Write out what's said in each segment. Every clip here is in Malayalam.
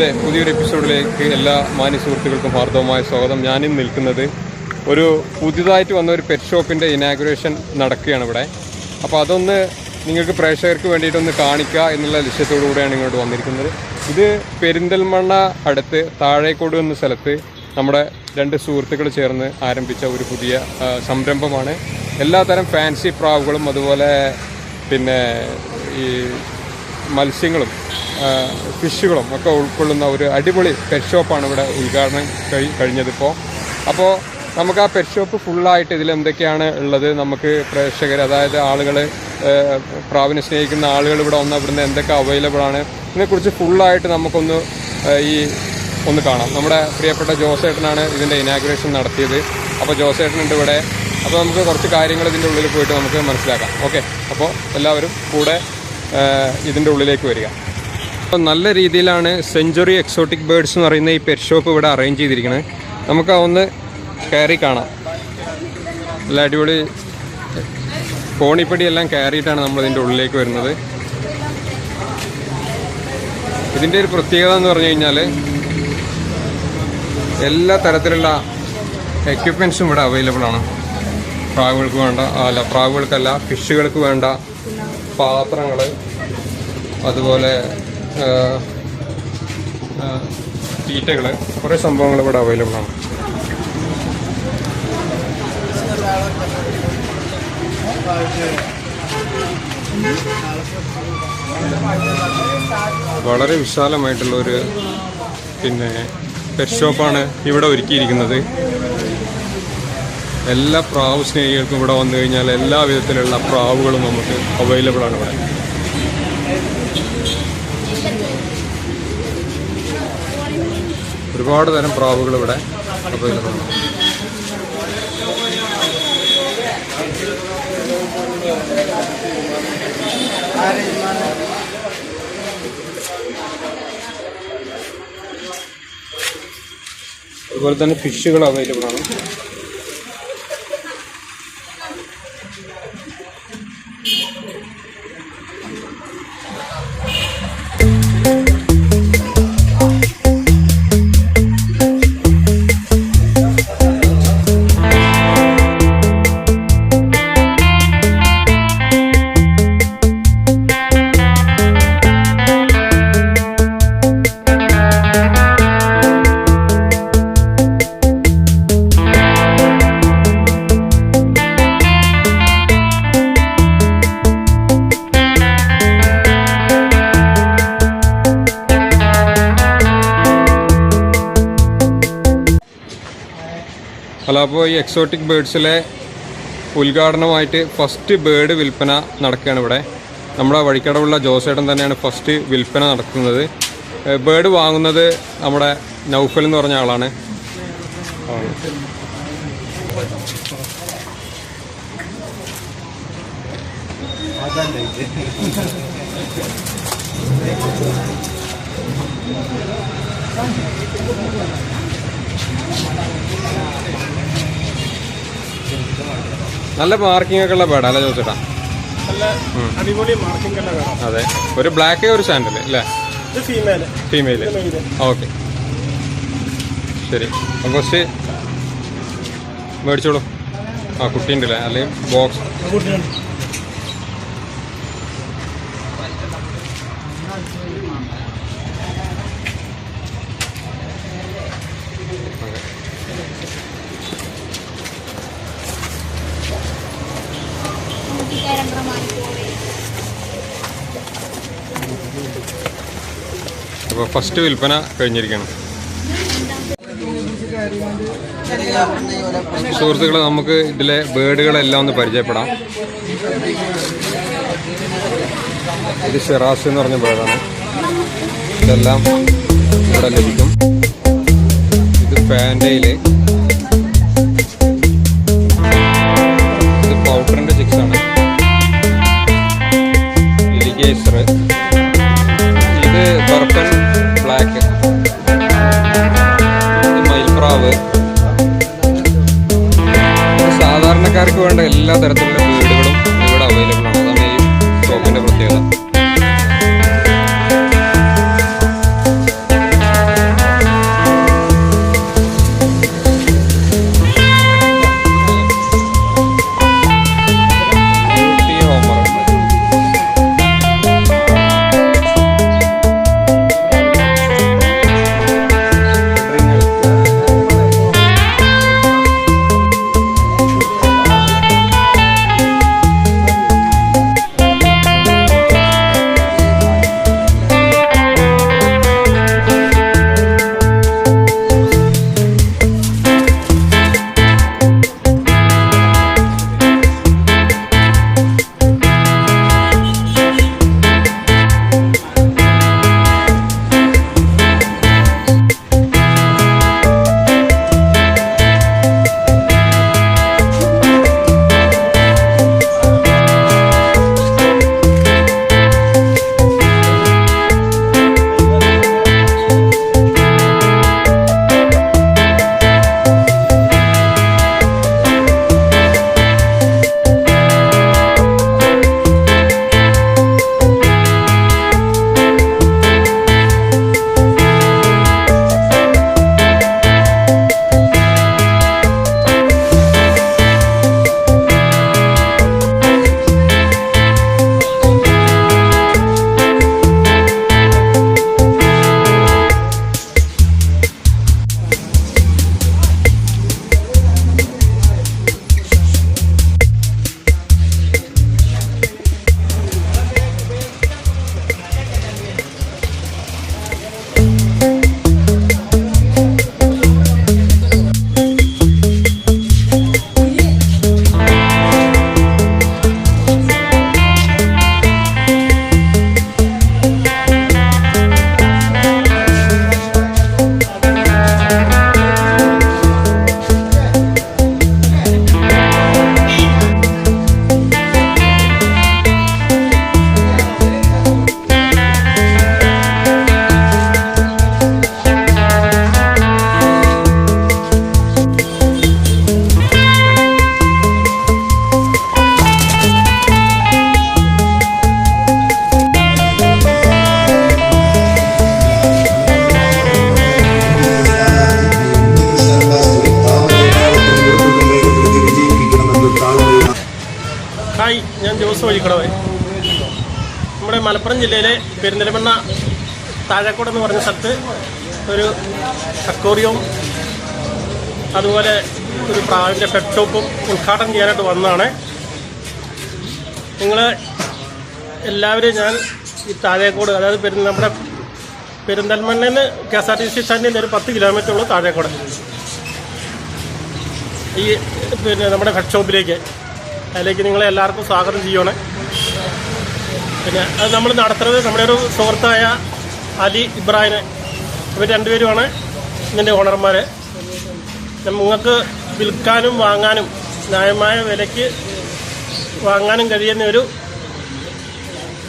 പീജിയൻ പുതിയൊരു എപ്പിസോഡിലേക്ക് എല്ലാ മാന്യ സുഹൃത്തുക്കൾക്കും ഹാർദവമായ സ്വാഗതം. ഞാനിന്ന് നിൽക്കുന്നത് ഒരു പുതിയതായിട്ട് വന്ന ഒരു പെറ്റ് ഷോപ്പിന്റെ ഇനാഗുറേഷൻ നടക്കുകയാണ് ഇവിടെ. അപ്പോൾ അതൊന്ന് നിങ്ങൾക്ക് പ്രേക്ഷകർക്ക് വേണ്ടിയിട്ടൊന്ന് കാണിക്കുക എന്നുള്ള ലക്ഷ്യത്തോടു കൂടെയാണ് ഇങ്ങോട്ട് വന്നിരിക്കുന്നത്. ഇത് പെരിന്തൽമണ്ണ അടുത്ത് താഴേക്കോട് എന്ന സ്ഥലത്ത് നമ്മുടെ രണ്ട് സുഹൃത്തുക്കൾ ചേർന്ന് ആരംഭിച്ച ഒരു പുതിയ സംരംഭമാണ്. എല്ലാതരം ഫാൻസി പ്രാവുകളും അതുപോലെ പിന്നെ ഈ മത്സ്യങ്ങളും ഫിഷുകളും ഒക്കെ ഉൾക്കൊള്ളുന്ന ഒരു അടിപൊളി പെറ്റ് ഷോപ്പാണ് ഇവിടെ ഉദ്ഘാടനം കഴി കഴിഞ്ഞതിപ്പോൾ അപ്പോൾ നമുക്ക് ആ പെറ്റ് ഷോപ്പ് ഫുള്ളായിട്ട് ഇതിൽ എന്തൊക്കെയാണ് ഉള്ളത്? നമുക്ക് പ്രേക്ഷകർ അതായത് ആളുകൾ പ്രാവിനെ സ്നേഹിക്കുന്ന ആളുകൾ ഇവിടെ ഒന്ന് ഇവിടുന്ന് എന്തൊക്കെ അവൈലബിൾ ആണ്? ഇതിനെക്കുറിച്ച് ഫുള്ളായിട്ട് നമുക്കൊന്ന് ഈ ഒന്ന് കാണാം. നമ്മുടെ പ്രിയപ്പെട്ട ജോസേട്ടനാണ് ഇതിന്റെ ഇനാഗ്രേഷൻ നടത്തിയത്. അപ്പോൾ ജോസേട്ടനുണ്ട് ഇവിടെ. അപ്പോൾ നമുക്ക് കുറച്ച് കാര്യങ്ങൾ ഇതിന്റെ ഉള്ളിൽ പോയിട്ട് നമുക്ക് മനസ്സിലാക്കാം. ഓക്കെ. അപ്പോൾ എല്ലാവരും കൂടെ ഇതിന്റെ ഉള്ളിലേക്ക് വരിക. അപ്പോൾ നല്ല രീതിയിലാണ് സെഞ്ചുറി എക്സോട്ടിക് ബേഡ്സ് എന്ന് പറയുന്ന ഈ പെറ്റ് ഷോപ്പ് ഇവിടെ അറേഞ്ച് ചെയ്തിരിക്കുന്നത് നമുക്ക് ഒന്ന് കയറി കാണാം. നല്ല അടിപൊളി കോണിപ്പടി എല്ലാം കയറിയിട്ടാണ് നമ്മൾ ഇതിന്റെ ഉള്ളിലേക്ക് വരുന്നത്. ഇതിന്റെ ഒരു പ്രത്യേകത എന്ന് പറഞ്ഞു കഴിഞ്ഞാൽ എല്ലാ തരത്തിലുള്ള എക്യുപ്മെൻസും ഇവിടെ അവൈലബിൾ ആണ്. പ്രാവുകൾക്ക് വേണ്ട അല്ല പ്രാവുകൾക്കല്ല ഫിഷുകൾക്ക് വേണ്ട പാത്രങ്ങൾ അതുപോലെ തീറ്റകൾ കുറേ സംഭവങ്ങൾ ഇവിടെ അവൈലബിൾ ആണ്. വളരെ വിശാലമായിട്ടുള്ള ഒരു പിന്നെ പെറ്റ് ഷോപ്പാണ് ഇവിടെ ഒരുക്കിയിരിക്കുന്നത്. എല്ലാ പ്രാവ് സ്നേഹികൾക്കും ഇവിടെ വന്നു കഴിഞ്ഞാൽ എല്ലാ വിധത്തിലുള്ള പ്രാവുകളും നമുക്ക് അവൈലബിൾ ആണ് ഇവിടെ. ഒരുപാട് തരം പ്രാവുകൾ ഇവിടെ അവൈലബിൾ ആണ്. അതുപോലെ തന്നെ ഫിഷുകൾ അവൈലബിൾ ആണ്. അപ്പോൾ ഈ എക്സോട്ടിക് ബേഡ്സിലെ ഉദ്ഘാടനമായിട്ട് ഫസ്റ്റ് ബേഡ് വിൽപ്പന നടക്കുകയാണ് ഇവിടെ. നമ്മുടെ വഴിക്കടവുള്ള ജോസേട്ടൻ തന്നെയാണ് ഫസ്റ്റ് വിൽപ്പന നടത്തുന്നത്. ബേഡ് വാങ്ങുന്നത് നമ്മുടെ നൗഫൽ എന്ന് പറഞ്ഞ ആളാണ്. നല്ല മാർക്കിംഗ് ഒക്കെ ഉള്ള ബേഡാ അല്ലേ കാണാം അതെ. ഒരു ബ്ലാക്ക് ഒരു സാൻഡൽ അല്ലേ? ഫീമെയിൽ ഫീമെയിൽ ഓക്കെ ശരി. അപ്പൊ കുറച്ച് മേടിച്ചോളൂ. ആ കുട്ടിയുണ്ടല്ലേ അല്ലേ? അല്ലെങ്കിൽ ബോക്സ് അപ്പോൾ ഫസ്റ്റ് വിൽപ്പന കഴിഞ്ഞിരിക്കണം. സുഹൃത്തുക്കളെ നമുക്ക് ഇതിലെ ബേഡുകളെല്ലാം ഒന്ന് പരിചയപ്പെടാം. ഇത് ഷെറാസ് എന്ന് പറഞ്ഞ ബേഡാണ് ഇതെല്ലാം ഇവിടെ ലഭിക്കും. ഇത് പാൻഡയിൽ ഇത് പൗഡറിന്റെ ചിക്സാണ് ഇലിഗേസർ ഇത് ബ്ലാക്ക് മയിൽപ്രാവ് സാധാരണക്കാർക്ക് വേണ്ട എല്ലാ തരത്തിലുള്ള വീടുകളും ഇവിടെ അവൈലബിൾ ആണ്. അതാണ് ഈ ഷോപ്പിന്റെ പ്രത്യേകത. താഴേക്കോട് എന്ന് പറഞ്ഞ സ്ഥലത്ത് ഒരു അക്വോറിയവും അതുപോലെ ഒരു പ്രാവിന്റെ പെറ്റ് ഷോപ്പും ഉദ്ഘാടനം ചെയ്യാനായിട്ട് വന്നതാണ്. നിങ്ങൾ എല്ലാവരും ഞാൻ ഈ താഴേക്കോട് അതായത് പെരു നമ്മുടെ പെരിന്തൽമണ്ണയിൽ നിന്ന് K S R T C സ്റ്റാൻഡിൽ നിന്ന് ഒരു പത്ത് കിലോമീറ്റർ ഉള്ളൂ താഴേക്കോട്. ഈ പിന്നെ നമ്മുടെ പെറ്റ് ഷോപ്പിലേക്ക് അതിലേക്ക് നിങ്ങളെ എല്ലാവർക്കും സ്വാഗതം ചെയ്യണേ പിന്നെ അത് നമ്മൾ നടത്തുന്നത് നമ്മുടെ ഒരു സുഹൃത്തായ അലി ഇബ്രാഹിം ഇവർ രണ്ടുപേരുമാണ് ഇതിന്റെ ഓണർമാർ നിങ്ങൾക്ക് വിൽക്കാനും വാങ്ങാനും ന്യായമായ വിലയ്ക്ക് വാങ്ങാനും കഴിയുന്ന ഒരു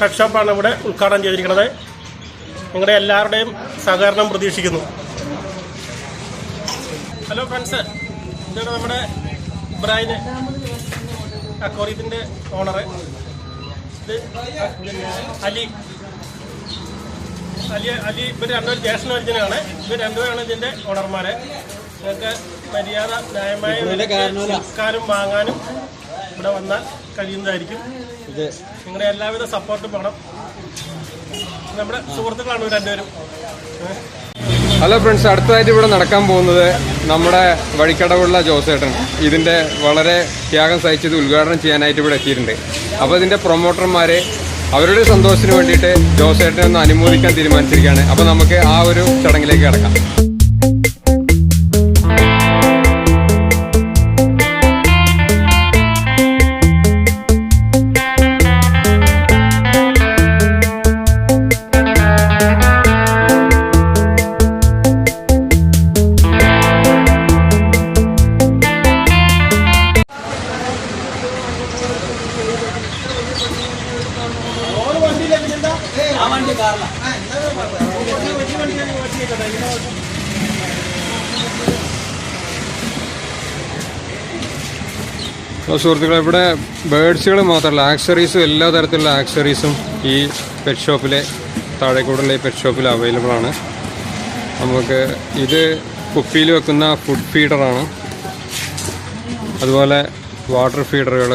പെറ്റ് ഷോപ്പാണ് ഇവിടെ ഉദ്ഘാടനം ചെയ്തിരിക്കുന്നത്. നിങ്ങളുടെ എല്ലാവരുടെയും സഹകരണം പ്രതീക്ഷിക്കുന്നു. ഹലോ ഫ്രണ്ട്സ് ഇതാണ് നമ്മുടെ ഇബ്രാഹിം അക്കോറിയത്തിന്റെ ഓണറ്. ഇത് അലി. അലി അലി ഇവർ രണ്ടുപേരും ജ്യേഷ്ഠ ഒരിജിനാണ് ഇവർ രണ്ടുപേരാണ് ഇതിന്റെ ഓണർമാര്. നിങ്ങൾക്ക് മര്യാദ ന്യായമായ വിൽക്കാനും വാങ്ങാനും ഇവിടെ വന്നാൽ കഴിയുന്നതായിരിക്കും. നിങ്ങളുടെ എല്ലാവിധ സപ്പോർട്ടും വേണം. നമ്മുടെ സുഹൃത്തുക്കളാണ് രണ്ടുപേരും. ഹലോ ഫ്രണ്ട്സ് അടുത്തതായിട്ട് ഇവിടെ നടക്കാൻ പോകുന്നത് നമ്മുടെ വഴിക്കടവുള്ള ജോസേട്ടൻ. ഇതിന്റെ വളരെ ത്യാഗം സഹിച്ചത് ഉദ്ഘാടനം ചെയ്യാനായിട്ട് ഇവിടെ എത്തിയിട്ടുണ്ട്. അപ്പോൾ ഇതിന്റെ പ്രൊമോട്ടർമാരെ അവരുടെ സന്തോഷത്തിന് വേണ്ടിയിട്ട് ജോസേട്ടനെ ഒന്ന് അനുമോദിക്കാൻ തീരുമാനിച്ചിരിക്കുകയാണ്. അപ്പോൾ നമുക്ക് ആ ഒരു ചടങ്ങിലേക്ക് കിടക്കാം. സുഹൃത്തുക്കളെ ഇവിടെ ബേഡ്സുകൾ മാത്രമല്ല ആക്സറീസും എല്ലാ തരത്തിലുള്ള ആക്സറീസും ഈ പെറ്റ് ഷോപ്പിലെ താഴെക്കൂടുള്ള ഈ പെറ്റ് ഷോപ്പിൽ അവൈലബിൾ ആണ്. നമുക്ക് ഇത് കുപ്പിയിൽ വെക്കുന്ന ഫുഡ് ഫീഡറാണ് അതുപോലെ വാട്ടർ ഫീഡറുകൾ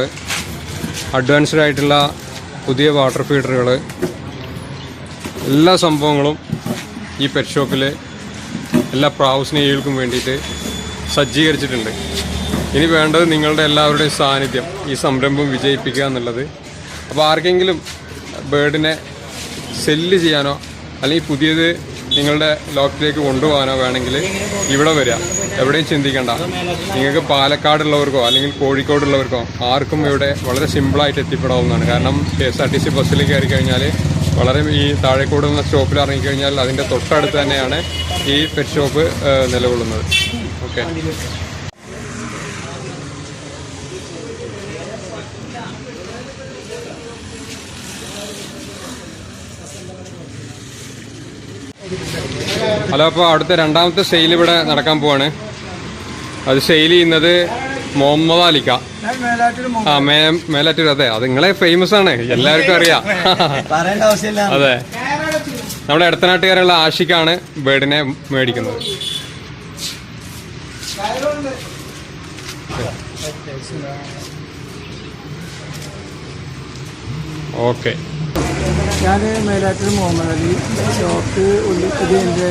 അഡ്വാൻസ്ഡ് ആയിട്ടുള്ള പുതിയ വാട്ടർ ഫീഡറുകൾ എല്ലാ സംഭവങ്ങളും ഈ പെറ്റ് ഷോപ്പിൽ എല്ലാ പ്രാവ് സ്നേഹികൾക്കും വേണ്ടിയിട്ട് സജ്ജീകരിച്ചിട്ടുണ്ട്. ഇനി വേണ്ടത് നിങ്ങളുടെ എല്ലാവരുടെയും സാന്നിധ്യം ഈ സംരംഭം വിജയിപ്പിക്കുക എന്നുള്ളത്. അപ്പോൾ ആർക്കെങ്കിലും ബേർഡിനെ സെല്ല് ചെയ്യാനോ അല്ലെങ്കിൽ പുതിയത് നിങ്ങളുടെ ലോക്കിലേക്ക് കൊണ്ടുപോകാനോ വേണമെങ്കിൽ ഇവിടെ വരിക. എവിടെയും ചിന്തിക്കേണ്ട. നിങ്ങൾക്ക് പാലക്കാടുള്ളവർക്കോ അല്ലെങ്കിൽ കോഴിക്കോടുള്ളവർക്കോ ആർക്കും ഇവിടെ വളരെ സിമ്പിളായിട്ട് എത്തിപ്പെടാവുന്നതാണ്. കാരണം K S R T C ബസ്സിൽ കയറി കഴിഞ്ഞാൽ വളരെ ഈ താഴെക്കൂടെ എന്ന സ്റ്റോപ്പിൽ ഇറങ്ങിക്കഴിഞ്ഞാൽ അതിന്റെ തൊട്ടടുത്ത് തന്നെയാണ് ഈ പെറ്റ് ഷോപ്പ് നിലകൊള്ളുന്നത്. ഓക്കെ. ഹലോ അപ്പോൾ അടുത്ത രണ്ടാമത്തെ സെയിൽ ഇവിടെ നടക്കാൻ പോവാണ്. അത് സെയിൽ ചെയ്യുന്നത് മുഹമ്മദ് അലിക്ക. ആ മേ മേലാറ്റൂർ അതെ. അത് നിങ്ങളെ ഫേമസ് ആണ്. എല്ലാവർക്കും അറിയാം. അതെ. നമ്മുടെ ഇടത്തനാട്ടുകാരുള്ള ആഷിക്കാണ് ബേഡിനെ മേടിക്കുന്നത്. ഓക്കെ. ഞാൻ മേലാറ്റൂർ മുഹമ്മദ് അലി ഷോപ്പ് ഇത് എന്റെ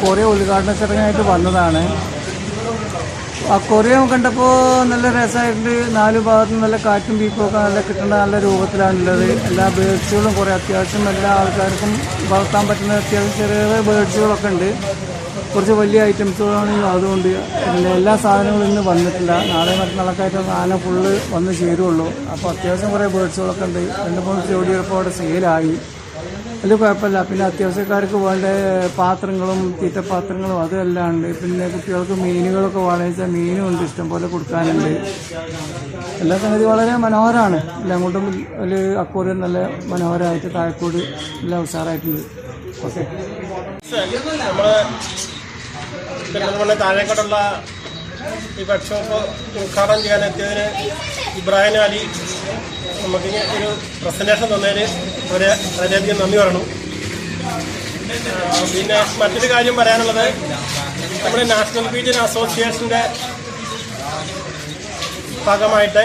കൊറിയ ഉദ്ഘാടന ചടങ്ങായിട്ട് വന്നതാണ്. ആ കൊറിയ കണ്ടപ്പോൾ നല്ല രസമായിട്ടുണ്ട്. നാല് ഭാഗത്തും നല്ല കാറ്റും ബീപ്പൊക്കെ നല്ല കിട്ടേണ്ട നല്ല രൂപത്തിലാണുള്ളത്. എല്ലാ ബേഡ്സുകളും കുറേ അത്യാവശ്യം എല്ലാ ആൾക്കാർക്കും വളർത്താൻ പറ്റുന്ന അത്യാവശ്യം ചെറിയ ചെറിയ ബേഡ്സുകളൊക്കെ ഉണ്ട്. കുറച്ച് വലിയ ഐറ്റംസുകളാണ് അതുകൊണ്ട് എല്ലാ സാധനങ്ങളും ഇന്ന് വന്നിട്ടില്ല. നാളെ മറ്റന്നാളൊക്കെ ആയിട്ട് സാധനം ഫുള്ള് വന്ന് ചേരുള്ളൂ. അപ്പോൾ അത്യാവശ്യം കുറേ ബേഡ്സുകളൊക്കെ ഉണ്ട്. രണ്ട് മൂന്ന് ജോഡി ഇപ്പോൾ അവിടെ സെയിലായി വലിയ കുഴപ്പമില്ല. പിന്നെ അത്യാവശ്യക്കാർക്ക് വേണ്ട പാത്രങ്ങളും തീറ്റപാത്രങ്ങളും അതെല്ലാം ഉണ്ട്. പിന്നെ കുട്ടികൾക്ക് മീനുകളൊക്കെ വേണമെന്ന് മീനും ഉണ്ട് ഇഷ്ടംപോലെ കൊടുക്കാനുണ്ട്. എല്ലാ സംഗതി വളരെ മനോഹരമാണ്. എല്ലാം കൊണ്ടും ഒരു അക്കൂറിയം നല്ല മനോഹരമായിട്ട് താഴെക്കൂട് എല്ലാം ഉഷാറായിട്ടുണ്ട്. ഓക്കെ. നമ്മൾ പെരുന്തൽമണ്ണ താഴേക്കോട്ടുള്ള ഈ വർക്ക്ഷോപ്പ് ഷോപ്പ് ഉദ്ഘാടനം ചെയ്യാൻ എത്തിയതിന് ഇബ്രാഹിം അലി നമുക്ക് ഒരു പ്രസന്റേഷൻ തന്നതിന് അവരെ വളരെയധികം നന്ദി പറയണം. പിന്നെ മറ്റൊരു കാര്യം പറയാനുള്ളത് നമ്മുടെ നാഷണൽ പീജിയൻ അസോസിയേഷന്റെ ഭാഗമായിട്ട്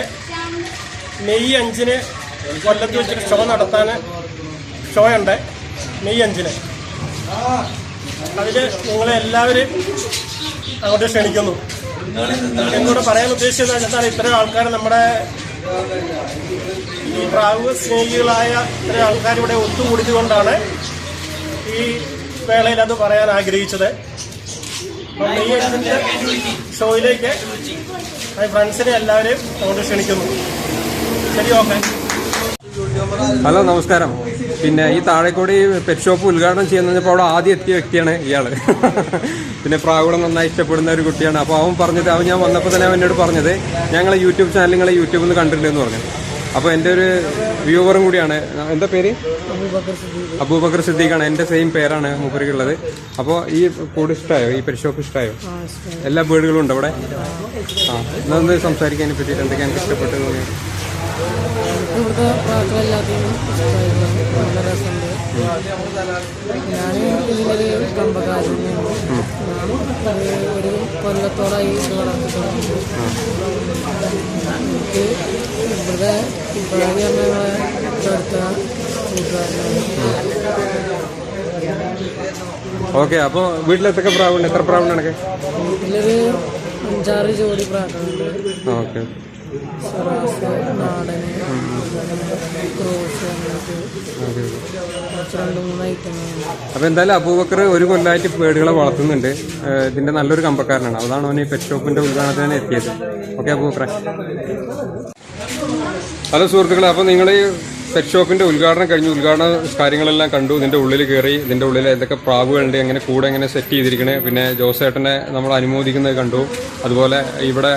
മെയ് അഞ്ചിന് കൊല്ലത്ത് വെച്ചിട്ട് ഷോ നടത്താൻ ഷോയുണ്ട് മെയ് അഞ്ചിന്. അതിൽ നിങ്ങളെ എല്ലാവരും അങ്ങോട്ട് ക്ഷണിക്കുന്നു. എന്നോട് പറയാൻ ഉദ്ദേശിച്ചത് എന്താണ് ഇത്രയും ആൾക്കാർ നമ്മുടെ ഈ പ്രാവ് സ്നേഹികളായ ഇത്രയും ആൾക്കാർ ഇവിടെ ഒത്തുകൂടിയതുകൊണ്ടാണ് ഈ വേളയിൽ അത് പറയാൻ ആഗ്രഹിച്ചത്. ഷോയിലേക്ക് ഫ്രണ്ട്സിനെ എല്ലാവരെയും അങ്ങോട്ട് ക്ഷണിക്കുന്നു. ശരി ഓക്കെ. ഹലോ നമസ്കാരം. പിന്നെ ഈ താഴെക്കൂടി പെറ്റ് ഷോപ്പ് ഉദ്ഘാടനം ചെയ്യുന്നപ്പോൾ അവിടെ ആദ്യം എത്തിയ വ്യക്തിയാണ് ഇയാൾ. പിന്നെ പ്രാകുളം നന്നായി ഇഷ്ടപ്പെടുന്ന ഒരു കുട്ടിയാണ്. അപ്പോൾ അവൻ പറഞ്ഞത് അവൻ ഞാൻ വന്നപ്പോൾ തന്നെ അവൻ എന്നോട് പറഞ്ഞത് ഞങ്ങൾ യൂട്യൂബ് ചാനൽ നിങ്ങളെ യൂട്യൂബിൽ നിന്ന് കണ്ടിട്ടുണ്ടെന്ന് പറഞ്ഞു. അപ്പോൾ എന്റെ ഒരു വ്യൂവറും കൂടിയാണ്. എന്താ പേര്? അബൂബക്കർ സിദ്ദീഖാണ്. എന്റെ സെയിം പേരാണ് മുപ്പരിക്കുള്ളത് അപ്പോൾ ഈ കൂട് ഇഷ്ടമായോ ഈ പെറ്റ് ഷോപ്പ് ഇഷ്ടമായോ എല്ലാ ബേഡുകളും ഉണ്ട് അവിടെ? ആ എന്നാ സംസാരിക്കാൻ പറ്റിയിട്ട് എന്തൊക്കെയാണ് ഇഷ്ടപ്പെട്ടത് ഇവിടുത്തെ എല്ലാത്തിനും ഇഷ്ടമായിരുന്നു. നല്ല രസമുണ്ട്. ഞാൻ ഇതിലൊരു കമ്പക്കാരൻ ഒരു കൊല്ലത്തോളായി ഇത് വളർത്തി തുടങ്ങി എനിക്ക് ഇവിടെ ഇബ്രാഹിം ഞങ്ങളെ അടുത്ത ഓക്കെ അപ്പോൾ വീട്ടിലെത്തൊക്കെ പ്രാവുണ്ട്? എത്ര പ്രാവുണ്ട് വീട്ടിലൊരു അഞ്ചാറ് ജോഡി പ്രാവുണ്ട്. ഓക്കെ. അപ്പൊ എന്തായാലും അബൂബക്കർ ഒരു കൊല്ലമായിട്ട് പേടുകളെ വളർത്തുന്നുണ്ട്. ഇതിന്റെ നല്ലൊരു കമ്പക്കാരനാണ്. അതാണ് അവന് ഈ പെറ്റ് ഷോപ്പിന്റെ ഉദ്ഘാടനത്തിന് എത്തിയത്. ഓക്കെ അബൂബക്കറെ. ഹലോ സുഹൃത്തുക്കളെ അപ്പോൾ നിങ്ങൾ ഈ പെറ്റ് ഷോപ്പിന്റെ ഉദ്ഘാടനം കഴിഞ്ഞു. ഉദ്ഘാടന കാര്യങ്ങളെല്ലാം കണ്ടു. ഇതിന്റെ ഉള്ളിൽ കയറി ഇതിന്റെ ഉള്ളിൽ എന്തൊക്കെ പ്രാവുകളുണ്ട് എങ്ങനെ കൂടെ എങ്ങനെ സെറ്റ് ചെയ്തിരിക്കണേ. പിന്നെ ജോസേട്ടനെ നമ്മൾ അനുമോദിക്കുന്നത് കണ്ടു. അതുപോലെ ഇവിടെ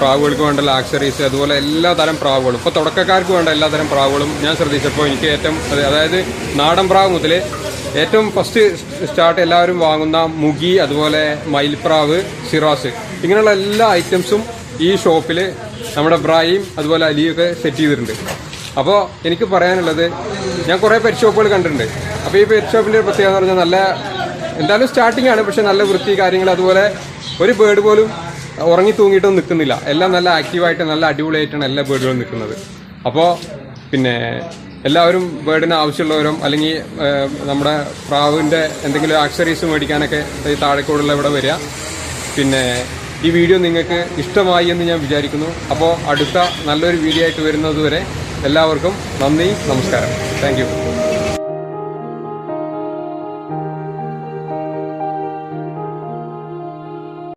പ്രാവുകൾക്ക് വേണ്ട ആക്സറീസ് അതുപോലെ എല്ലാ തരം പ്രാവുകളും. ഇപ്പോൾ തുടക്കക്കാർക്ക് വേണ്ട എല്ലാ തരം പ്രാവുകളും ഞാൻ ശ്രദ്ധിച്ചപ്പോൾ എനിക്ക് ഏറ്റവും അതായത് നാടൻ പ്രാവ് മുതൽ ഏറ്റവും ഫസ്റ്റ് സ്റ്റാർട്ട് എല്ലാവരും വാങ്ങുന്ന മുഗി അതുപോലെ മയിൽപ്രാവ് സിറാസ് ഇങ്ങനെയുള്ള എല്ലാ ഐറ്റംസും ഈ ഷോപ്പിൽ നമ്മുടെ ബ്രായിയും അതുപോലെ അലിയൊക്കെ സെറ്റ് ചെയ്തിട്ടുണ്ട്. അപ്പോൾ എനിക്ക് പറയാനുള്ളത് ഞാൻ കുറേ പെറ്റ് ഷോപ്പുകൾ കണ്ടിട്ടുണ്ട്. അപ്പോൾ ഈ പെറ്റ് ഷോപ്പിന്റെ ഒരു പ്രത്യേകത എന്ന് പറഞ്ഞാൽ നല്ല എന്തായാലും സ്റ്റാർട്ടിംഗ് ആണ് പക്ഷേ നല്ല വൃത്തി കാര്യങ്ങൾ അതുപോലെ ഒരു ബേർഡ് പോലും ഉറങ്ങി തൂങ്ങിയിട്ടൊന്നും നിൽക്കുന്നില്ല. എല്ലാം നല്ല ആക്റ്റീവായിട്ട് നല്ല അടിപൊളിയായിട്ടാണ് എല്ലാ ബേർഡുകളും നിൽക്കുന്നത്. അപ്പോൾ പിന്നെ എല്ലാവരും ബേർഡിന് ആവശ്യമുള്ളവരും അല്ലെങ്കിൽ നമ്മുടെ പ്രാവിന്റെ എന്തെങ്കിലും ആക്സറീസ് മേടിക്കാനൊക്കെ ഈ താഴെക്കോടുള്ള ഇവിടെ വരിക. പിന്നെ ഈ വീഡിയോ നിങ്ങൾക്ക് ഇഷ്ടമായി എന്ന് ഞാൻ വിചാരിക്കുന്നു. അപ്പോൾ അടുത്ത നല്ലൊരു വീഡിയോ ആയിട്ട് വരുന്നത് വരെ എല്ലാവർക്കും നന്ദി നമസ്കാരം. താങ്ക്